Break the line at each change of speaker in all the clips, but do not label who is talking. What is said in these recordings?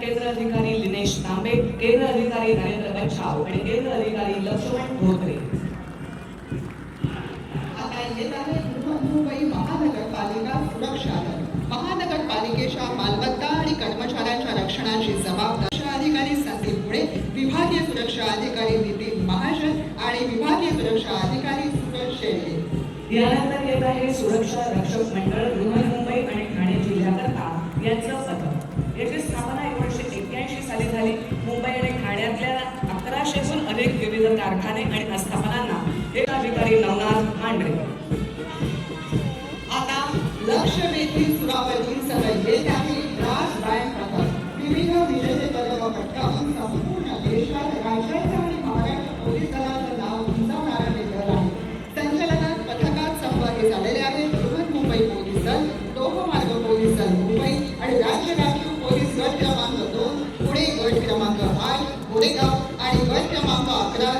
केंद्र अधिकारी लिनेश तांबे केंद्र अधिकारी नरेंद्र बच्छाव आणि केंद्र अधिकारी लक्ष्मण धोत्रे.
आता येत आहे बृहन्मुंबई महानगरपालिका सुरक्षा दल महानगरपालिकेच्या मालमत्ता आणि कर्मचाऱ्यांच्या रक्षणाची जबाबदारी सुरक्षा अधिकारी संदीप मुळे विभागीय सुरक्षा अधिकारी नितीन महाजन आणि विभागीय सुरक्षा अधिकारी सूरज शेळके.
यानंतर येत आहे सुरक्षा रक्षक मंडळ बृहन्मुंबई आणि ठाणे जिल्ह्याकरता यांचं पथक. याची मुंबई आणि ठाण्यातल्या अकराशेहून अनेक विविध कारखाने आणि आस्थापनांना हे अधिकारी नवनाथ मांढरे
आता लक्षवेधी सुरावलीसह येत त्याने राज बँड पथक विविध विजेते पदक पटकावून संपूर्ण देशात राज्याचं आणि महाराष्ट्र पोलीस दलाचं नाव उंचावणारा निर्धार आहे. संचलनात पथकात सहभागी झालेले अकरा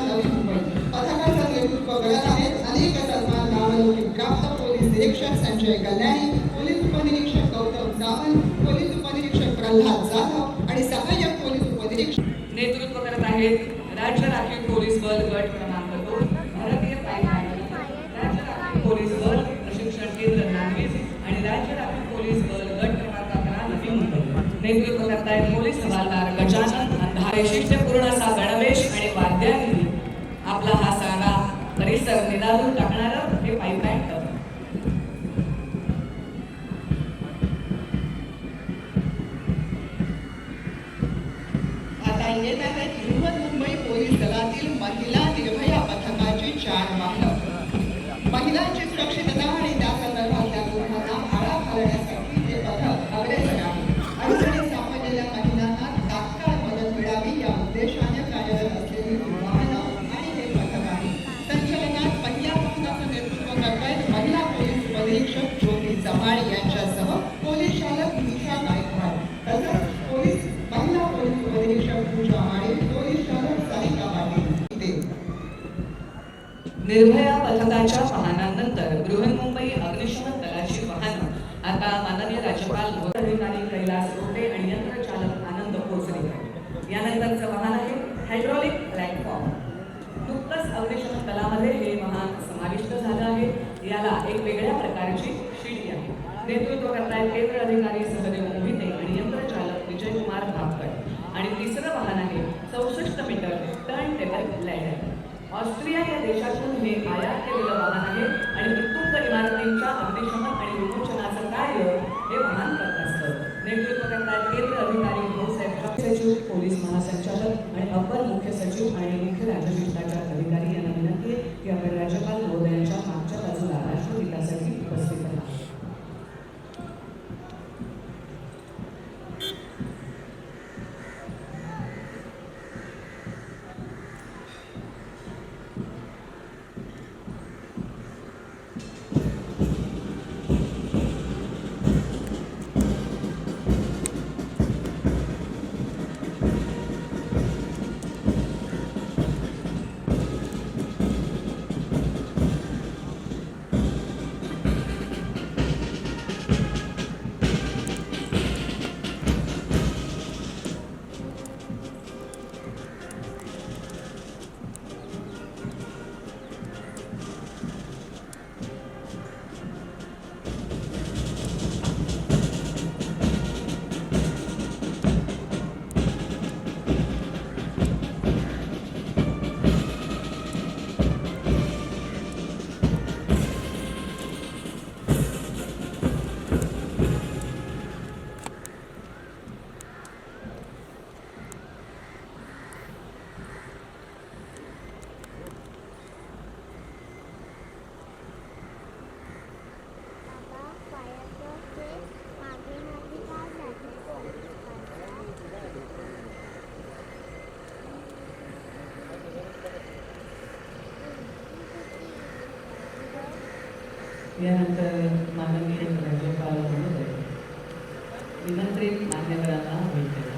नेतृत्व करत आहेत अनेक सन्मान नावलौकिक प्राप्त पोलीस निरीक्षक संजय कल्याणी पोलीस उपनिरीक्षक गौतम सावंत पोलीस उपनिरीक्षक प्रल्हाद जाधव आणि सहाय्यक पोलीस उपनिरीक्षक
नेतृत्व करत आहेत राज्य राखीव पोलीस बल गट क्रमांक दोन भारतीय राज्य राखीव पोलीस बल प्रशिक्षण केंद्र नागवीज आणि राज्य राखीव पोलीस बल गट क्रमांक अकरा नवी मुंबई नेतृत्व करतायत पोलीस हवालदार गजानन अंधा परिसर टाकणारं हे पाईपलाईन तंत्र
आता येत पोलीस दलातील महिला निर्भया पथकाची चार वाहनं महिलांची सुरक्षितता आणि निरीक्षक ज्योती चव्हाण यांच्यासह पोलीस चालक निशा गायकवाड तसंच पोलीस महिला पोलीस उपनिरीक्षक पूजा माळे पोलीस चालक सारिका पाटील
निर्भया पथकाच्या वाहनानंतर बृहन्मुंबई अग्निशमन दलाची वाहनं आता माननीय राज्यपाल अधिकारी नेतृत्व करतायत केंद्र अधिकारी सहदेव मोहिते आणि यंत्रचालक विजयकुमार भापकर. आणि तिसरं वाहन आहे चौसष्ट metre turn table ladder Austria या देशातून हे यानंतर माननीय राज्यपाल महोदय निमंत्रित मान्यवरांना भेटले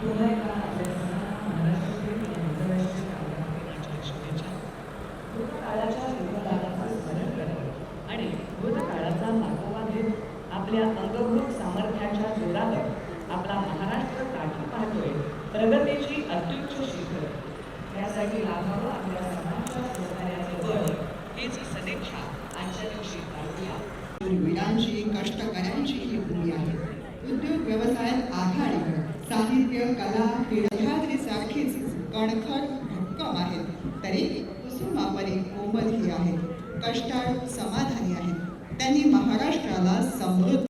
Thank you. आपल्या अंगभूत सामर्थ्याच्या जोरावर आपला महाराष्ट्र काठी पाहतोय. प्रगतीची अत्युच्च शिखर. त्यासाठी लाभावं आपल्या सर्वांच्या सहकार्याचं बळ हीच सदिच्छा आजच्या दिवशी काढूया
शूरवीरांची कष्टकऱ्यांची ही भूमी आहे. उद्योग व्यवसायात आघाडीवर साहित्य कला क्रीडा सारखीच कणखर भक्कम आहेत. तरी कुसुमापरी कोमल ही आहे कष्टाळ समाधान त्यांनी महाराष्ट्राला समृद्ध